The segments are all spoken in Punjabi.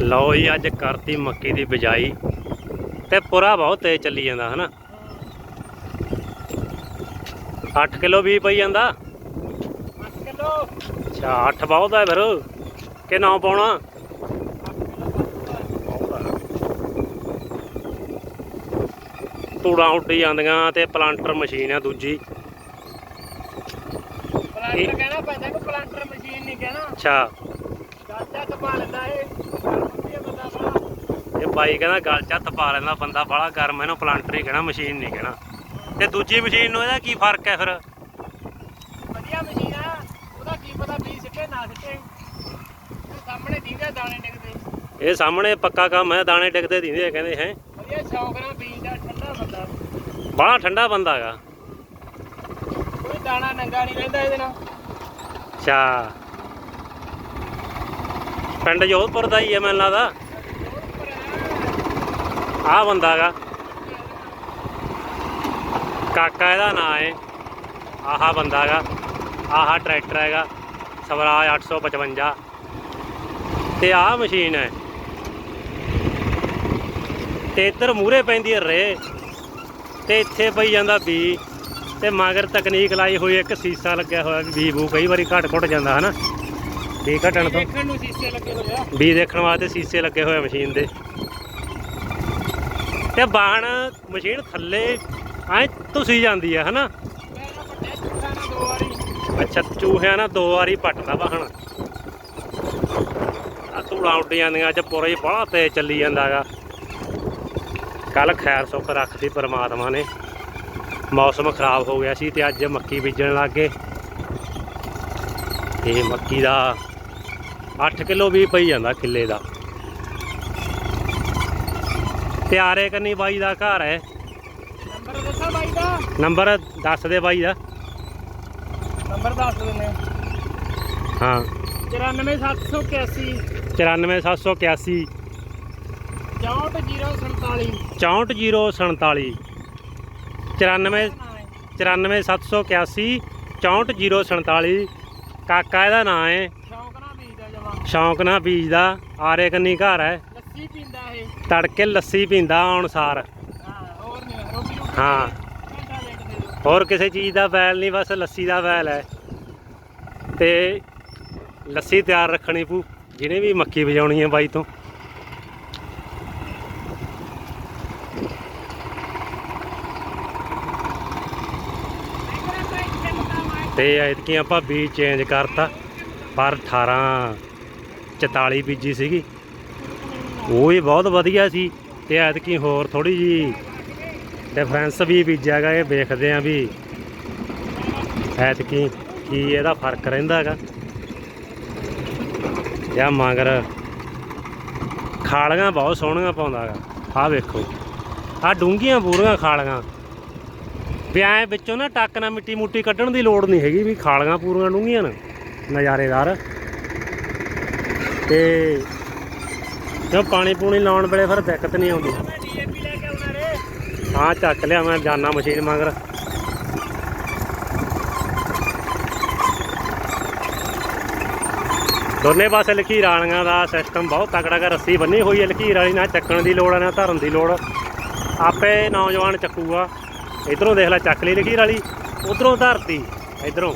ਲਓ ਜੀ ਅੱਜ ਕਰਤੀ ਮੱਕੀ ਦੀ ਬਿਜਾਈ ਤੇ ਪੁਰਾ ਬਹੁਤ ਤੇਜ਼ ਚੱਲੀ ਜਾਂਦਾ ਹਨਾ? 8 ਕਿਲੋ ਵੀ ਪਈ ਜਾਂਦਾ? 8 ਕਿਲੋ। ਅੱਛਾ 8 ਬਹੁਤ ਹੈ ਫਿਰ। ਕਿ ਨਾ ਪਾਉਣਾ? ਧੂੜਾਂ ਉੱਡੀ ਜਾਂਦੀਆਂ ਤੇ ਪਲਾਂਟਰ ਮਸ਼ੀਨ ਆ ਦੂਜੀ। ਪਲਾਂਟਰ ਕਹਿਣਾ ਪੈਂਦਾ ਕਿ ਪਲਾਂਟਰ ਮਸ਼ੀਨ ਨਹੀਂ ਕਹਿਣਾ। ਅੱਛਾ। ਲੈਂਦਾ ਇਹ। ਵਧੀਆ ਬੰਦਾ ਬੜਾ ਇਹ ਬਾਈ ਕਹਿੰਦਾ ਗਲ ਚ ਹੱਥ ਪਾ ਲੈਂਦਾ ਬੰਦਾ ਬੜਾ ਗਰਮ ਇਹਨੂੰ ਪਲਾਂਟਰ ਹੀ ਕਹਿਣਾ ਮਸ਼ੀਨ ਨਹੀਂ ਕਹਿਣਾ ਤੇ ਦੂਜੀ ਮਸ਼ੀਨ ਨੂੰ ਇਹਦਾ ਕੀ ਫ਼ਰਕ ਹੈ ਫਿਰ? ਵਧੀਆ ਮਸ਼ੀਨ ਆ ਉਹਦਾ ਕੀ ਪਤਾ ਬੀਜ ਸਿੱਟੇ ਨਾ ਸਿੱਟੇ। ਉਹ ਸਾਹਮਣੇ ਦੀਂਦੇ ਦਾਣੇ ਡਿੱਗਦੇ। ਇਹ ਸਾਹਮਣੇ ਪੱਕਾ ਕੰਮ ਹੈ ਦਾਣੇ ਡਿੱਗਦੇ ਦਿੰਦੇ ਕਹਿੰਦੇ ਹੈ? ਵਧੀਆ ਸ਼ੌਕ ਨਾਲ ਬੀਜਦਾ ਠੰਡਾ ਬੰਦਾ। ਬੜਾ ਠੰਡਾ ਬੰਦਾ ਹੈਗਾ। ਕੋਈ ਦਾਣਾ ਨੰਗਾ ਨਹੀਂ ਰਹਿੰਦਾ ਇਹਦੇ ਨਾਲ। ਅੱਛਾ। ਪਿੰਡ ਜੋਧਪੁਰ ਦਾ ਹੀ ਹੈ ਮੈਨੂੰ ਲੱਗਦਾ। ਆਹ ਬੰਦਾ ਹੈਗਾ। ਕਾਕਾ ਇਹਦਾ ਨਾਂ ਹੈ। ਆਹਾ ਬੰਦਾ ਹੈਗਾ। ਆਹਾ ਟਰੈਕਟਰ ਹੈਗਾ। ਸਵਰਾਜ 855 ਤੇ ਆਹ ਮਸ਼ੀਨ ਹੈ। ਤੇ ਇੱਧਰ ਮੂਰੇ ਪੈਂਦੀ ਹੈ ਰੇ। ਤੇ ਇੱਥੇ ਪਈ ਜਾਂਦਾ ਬੀ। ਤੇ ਮਗਰ ਤਕਨੀਕ ਲਾਈ ਹੋਈ ਇੱਕ ਸੀਸਾ ਲੱਗਿਆ ਹੋਇਆ ਵੀ ਬੀ ਬੂ। ਕਈ ਵਾਰੀ ਘਟ ਘੁੱਟ ਜਾਂਦਾ, ਹਨਾ? ਬੀ ਘਟਣ ਤੋਂ। ਦੇਖਣ ਨੂੰ ਸ਼ੀਸ਼ੇ ਲੱਗੇ ਹੋਏ ਆ। ਬੀ ਦੇਖਣ ਵਾਸਤੇ ਸੀਸੇ ਲੱਗੇ ਹੋਏ ਆ ਮਸ਼ੀਨ ਦੇ। ਤੇ ਬਾਣ ਮਸ਼ੀਨ ਥੱਲੇ ਐ ਤੁਸੀਂ ਜਾਂਦੀ ਹੈ ਹਨਾ? ਨਾ ਨਾ ਅੱਛਾ ਚੂਹਿਆਂ ਨਾਲ ਦੋ ਵਾਰੀ ਪੱਟਦਾ ਵਾਹਣ ਆ ਧੂੜਾਂ ਉੱਡ ਜਾਂਦੀਆਂ ਅੱਜ ਪੂਰਾ ਹੀ ਬੜਾ ਤੇਜ਼ ਚੱਲੀ ਜਾਂਦਾਗਾ ਕੱਲ ਖੈਰ ਸੁੱਖ ਰੱਖਦੀ ਪਰਮਾਤਮਾ ਨੇ। ਮੌਸਮ ਖਰਾਬ ਹੋ ਗਿਆ ਸੀ ਤੇ ਅੱਜ ਮੱਕੀ ਬੀਜਣ ਲੱਗ ਇਹ ਮੱਕੀ ਦਾ 8 ਕਿਲੋ ਵੀ ਪਈ ਜਾਂਦਾ ਕਿੱਲੇ ਦਾ। ਤੇ ਆਰੇ ਕੰਨੀ ਬਾਈ ਦਾ ਘਰ ਹੈ। ਨੰਬਰ ਦੱਸਾਂ ਬਾਈ ਦਾ। ਨੰਬਰ ਦੱਸ ਦੇ ਬਾਈ ਦਾ। ਨੰਬਰ ਦੱਸ ਦਿੰਦੇ ਹਾਂ। 94781 94781 64047 64047 94 94781 64047 ਕਾਕਾ ਇਹਦਾ ਨਾਂ ਹੈ। ਸ਼ੌਕ ਨਾਲ ਬੀਜਦਾ ਨਾਲ ਬੀਜਦਾ ਆਰੇ ਕੰਨੀ ਘਰ ਹੈ। ਲੱਸੀ ਪੀਂਦਾ ਇਹ। ਤੜਕੇ ਲੱਸੀ ਪੀਂਦਾ ਅਨੁਸਾਰ ਹੋਰ ਨਹੀਂ ਰੋਟੀ ਰੋਟੀ ਹਾਂ। ਦੇ ਹੋਰ ਕਿਸੇ ਚੀਜ਼ ਦਾ ਵੈਲ ਨਹੀਂ ਬਸ ਲੱਸੀ ਦਾ ਵੈਲ ਹੈ। ਤੇ ਲੱਸੀ ਤਿਆਰ ਰੱਖਣੀ ਪੂ ਜਿਹਨੇ ਵੀ ਮੱਕੀ ਵਜਾਉਣੀ ਹੈ ਬਾਈ ਤੋਂ। ਤੇ ਐਤਕੀ ਆਪਾਂ ਬੀਜ ਚੇਂਜ ਕਰਤਾ। ਪਰ 18 44 ਬੀਜੀ ਸੀਗੀ। ਉਹ ਵੀ ਬਹੁਤ ਵਧੀਆ ਸੀ ਤੇ ਐਤਕੀ ਹੋਰ ਥੋੜੀ ਜੀ ਡਿਫਰੈਂਸ ਵੀ ਬੀਜਿਆਗਾ ਇਹ ਵੇਖਦੇ ਆਂ ਵੀ ਐਤਕੀ ਕੀ ਇਹਦਾ ਫ਼ਰਕ ਰਹਿੰਦਾ ਹੈਗਾ ਜਾਂ ਮਗਰ ਖਾਲੀਆਂ ਬਹੁਤ ਸੋਹਣੀਆਂ ਪਾਉਂਦਾ ਹੈਗਾ ਆਹ ਵੇਖੋ, ਆਹ ਡੂੰਘੀਆਂ ਪੂਰੀਆਂ ਖਾਲੀਆਂ। ਵੀ ਐਂ ਵਿੱਚੋਂ ਨਾ ਟੱਕ ਨਾਲ ਮਿੱਟੀ ਮੁੱਟੀ ਕੱਢਣ ਦੀ ਲੋੜ ਨਹੀਂ ਹੈਗੀ ਵੀ ਖਾਲੀਆਂ ਪੂਰੀਆਂ ਡੂੰਘੀਆਂ ਨੇ। ਨਜ਼ਾਰੇਦਾਰ। ਤੇ ਜੋ ਪਾਣੀ ਪੂਣੀ ਲਾਉਣ ਵੇਲੇ ਫਿਰ ਦਿੱਕਤ ਨਹੀਂ ਆਉਂਦੀ। ਹਾਂ, ਚੱਕ ਲਿਆ ਮੈਂ, ਜਾਨਾ ਮਸ਼ੀਨ ਮਗਰ। ਦੋਨੇ ਪਾਸੇ ਲਕੀਰ ਵਾਲੀਆਂ ਦਾ ਸਿਸਟਮ ਬਹੁਤ ਤਕੜਾ ਕਰ ਰੱਸੀ ਬੰਨੀ ਹੋਈ ਹੈ ਲਕੀਰ ਵਾਲੀ, ਨਾ ਚੱਕਣ ਦੀ ਲੋੜ ਹੈ, ਨਾ ਧਰਨ ਦੀ ਲੋੜ। ਆਪੇ ਨੌਜਵਾਨ ਚੱਕੂਗਾ। ਇਧਰੋਂ ਦੇਖ ਲੈ, ਚੱਕ ਲਈ ਲਕੀਰ ਵਾਲੀ, ਉਧਰੋਂ ਧਰਤੀ, ਇਧਰੋਂ।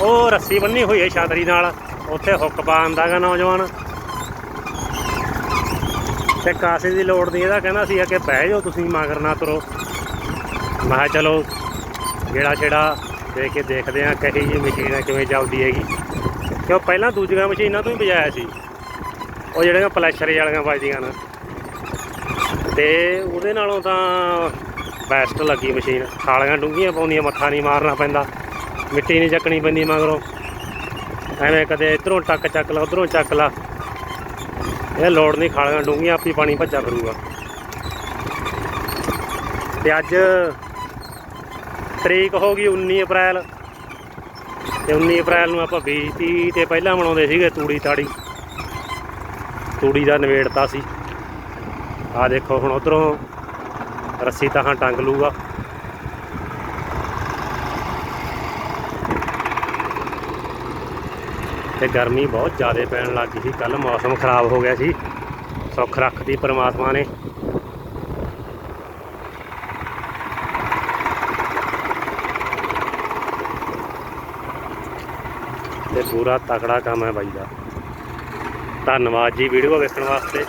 ਉਹ ਰੱਸੀ ਬੰਨੀ ਹੋਈ ਹੈ ਛਾਤਰੀ ਨਾਲ। ਉੱਥੇ ਹੁੱਕ ਪਾ ਆਂਦਾਗਾ ਨੌਜਵਾਨ। ਤੇ ਕਾਸੇ ਦੀ ਲੋੜ ਨਹੀਂ, ਇਹਦਾ ਕਹਿੰਦਾ ਸੀ ਕਿ ਬਹਿ ਜਾਓ ਤੁਸੀਂ, ਮਗਰ ਨਾ ਤੁਰੋ। ਮੈਂ ਕਿਹਾ ਚਲੋ, ਗੇੜਾ ਛੇੜਾ ਦੇ ਕੇ ਦੇਖਦੇ ਆ ਕਹੀ ਜੀ ਮਸ਼ੀਨ ਕਿਵੇਂ ਚੱਲਦੀ ਹੈਗੀ। ਕਿਉਂ ਪਹਿਲਾਂ ਦੂਜੀਆਂ ਮਸ਼ੀਨਾਂ ਤੋਂ ਹੀ ਵਜਾਇਆ ਸੀ। ਉਹ ਜਿਹੜੀਆਂ ਪਲੈਸ਼ਰ ਵਾਲੀਆਂ ਵੱਜਦੀਆਂ ਨੇ। ਤੇ ਉਹਦੇ ਨਾਲੋਂ ਤਾਂ ਬੈਸਟ ਲੱਗੀ ਮਸ਼ੀਨ। ਖਾਲੀਆਂ ਡੂੰਘੀਆਂ ਪਾਉਂਦੀਆਂ, ਮੱਥਾ ਨਹੀਂ ਮਾਰਨਾ ਪੈਂਦਾ। ਮਿੱਟੀ ਨਹੀਂ ਚੱਕਣੀ ਪੈਂਦੀ ਮਗਰੋਂ। ਐਵੇਂ ਕਦੇ ਇਧਰੋਂ ਟੱਕ ਚੱਕ ਲਾ, ਉਧਰੋਂ ਚੱਕ ਲਾ। ਇਹ ਲੋੜ ਨਹੀਂ, ਖਾਲੀਆਂ ਡੂੰਘੀਆਂ ਆਪੀ ਪਾਣੀ ਭੱਜਾ ਫਿਰੂਗਾ। ਤੇ ਅੱਜ ਤਰੀਕ ਹੋ ਗਈ 19 ਅਪ੍ਰੈਲ। ਤੇ 19 ਅਪ੍ਰੈਲ ਨੂੰ ਆਪਾਂ ਬੀਜਤੀ ਤੇ ਪਹਿਲਾਂ ਮਨਾਉਂਦੇ ਸੀਗੇ ਤੂੜੀ ਤਾੜੀ। ਤੂੜੀ ਦਾ ਨਵੇੜਤਾ ਸੀ। ਆ ਦੇਖੋ ਹੁਣ ਉਧਰੋਂ ਰੱਸੀ ਤਾਂ ਟੰਗ ਲੂਗਾ। ਤੇ ਗਰਮੀ ਬਹੁਤ ਜ਼ਿਆਦਾ ਪੈਣ ਲੱਗ ਗਈ ਸੀ। ਕੱਲ ਮੌਸਮ ਖਰਾਬ ਹੋ ਗਿਆ ਸੀ। ਸੁੱਖ ਰੱਖਦੀ ਪਰਮਾਤਮਾ ਨੇ। ਤੇ ਪੂਰਾ ਤਕੜਾ ਕੰਮ ਹੈ ਬਾਈ ਦਾ। ਧੰਨਵਾਦ ਜੀ ਵੀਡੀਓ ਵੇਖਣ ਵਾਸਤੇ।